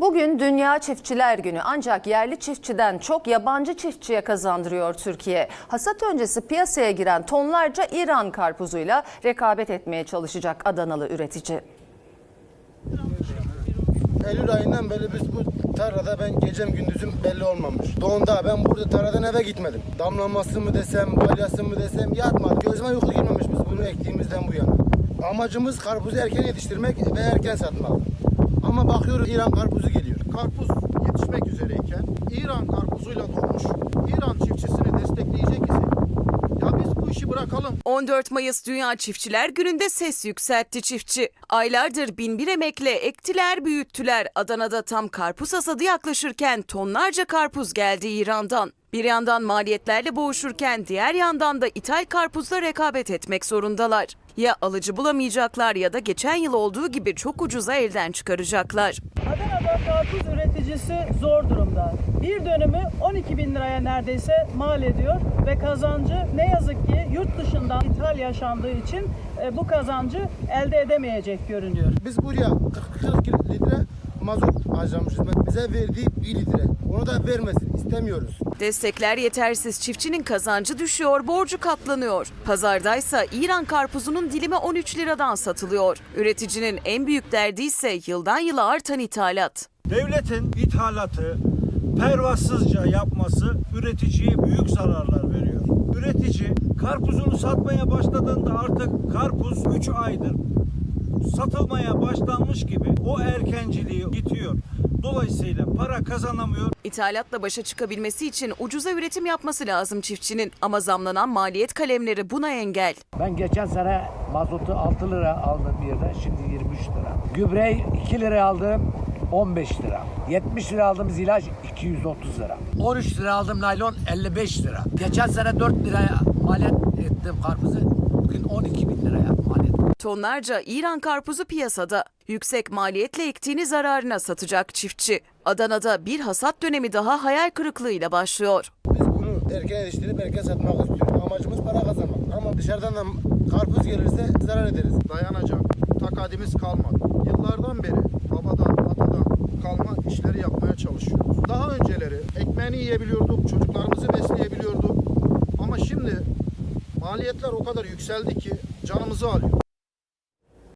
Bugün Dünya Çiftçiler Günü ancak yerli çiftçiden çok yabancı çiftçiye kazandırıyor Türkiye. Hasat öncesi piyasaya giren tonlarca İran karpuzuyla rekabet etmeye çalışacak Adanalı üretici. Eylül ayından beri biz bu tarlada ben gecem gündüzüm belli olmamış. Doğumda ben burada tarladan eve gitmedim. Damlaması mı desem, balyası mı desem yatmadım. Gözüme uyku girmemiş biz bunu ektiğimizden bu yana. Amacımız karpuzu erken yetiştirmek ve erken satmak. Ama bakıyoruz İran karpuzu geliyor. karpuz yetişmek üzereyken İran karpuzuyla dolmuş. İran çiftçisini destekleyecek ise ya biz bu işi bırakalım. 14 Mayıs Dünya Çiftçiler Günü'nde ses yükseltti çiftçi. Aylardır binbir emekle ektiler büyüttüler. Adana'da tam karpuz hasadı yaklaşırken tonlarca karpuz geldi İran'dan. Bir yandan maliyetlerle boğuşurken diğer yandan da ithal karpuzla rekabet etmek zorundalar. Ya alıcı bulamayacaklar ya da geçen yıl olduğu gibi çok ucuza elden çıkaracaklar. Adana'da karpuz üreticisi zor durumda. Bir dönümü 12 bin liraya neredeyse mal ediyor ve kazancı ne yazık ki yurt dışından ithal yaşandığı için e, bu kazancı elde edemeyecek görünüyor. Biz buraya 40, 40 litre mazot harcamışız. Bize verdiği 1 litre. Onu da vermesin. istemiyoruz. Destekler yetersiz çiftçinin kazancı düşüyor, borcu katlanıyor. Pazardaysa İran karpuzunun dilimi 13 liradan satılıyor. Üreticinin en büyük derdi ise yıldan yıla artan ithalat. Devletin ithalatı pervasızca yapması üreticiye büyük zararlar veriyor. Üretici karpuzunu satmaya başladığında artık karpuz 3 aydır satılmaya başlanmış gibi o erkenciliği itiyor. Dolayısıyla para kazanamıyor. İthalatla başa çıkabilmesi için ucuza üretim yapması lazım çiftçinin. Ama zamlanan maliyet kalemleri buna engel. Ben geçen sene mazotu 6 lira aldım bir yerde, şimdi 23 lira. Gübreyi 2 lira aldım, 15 lira. 70 lira aldığımız ilaç 230 lira. 13 lira aldım naylon 55 lira. Geçen sene 4 liraya maliyet ettim karpuzu. Bugün 12 bin liraya maliyet. Tonlarca İran karpuzu piyasada. Yüksek maliyetle ektiğini zararına satacak çiftçi. Adana'da bir hasat dönemi daha hayal kırıklığıyla başlıyor. Biz bunu erken yetiştirip erken satmak istiyoruz. Amacımız para kazanmak. Ama dışarıdan da karpuz gelirse zarar ederiz. Dayanacak takadimiz kalmadı. Yıllardan beri babadan atadan kalma işleri yapmaya çalışıyoruz. Daha önceleri ekmeğini yiyebiliyorduk, çocuklarımızı besleyebiliyorduk. Ama şimdi maliyetler o kadar yükseldi ki canımızı alıyor.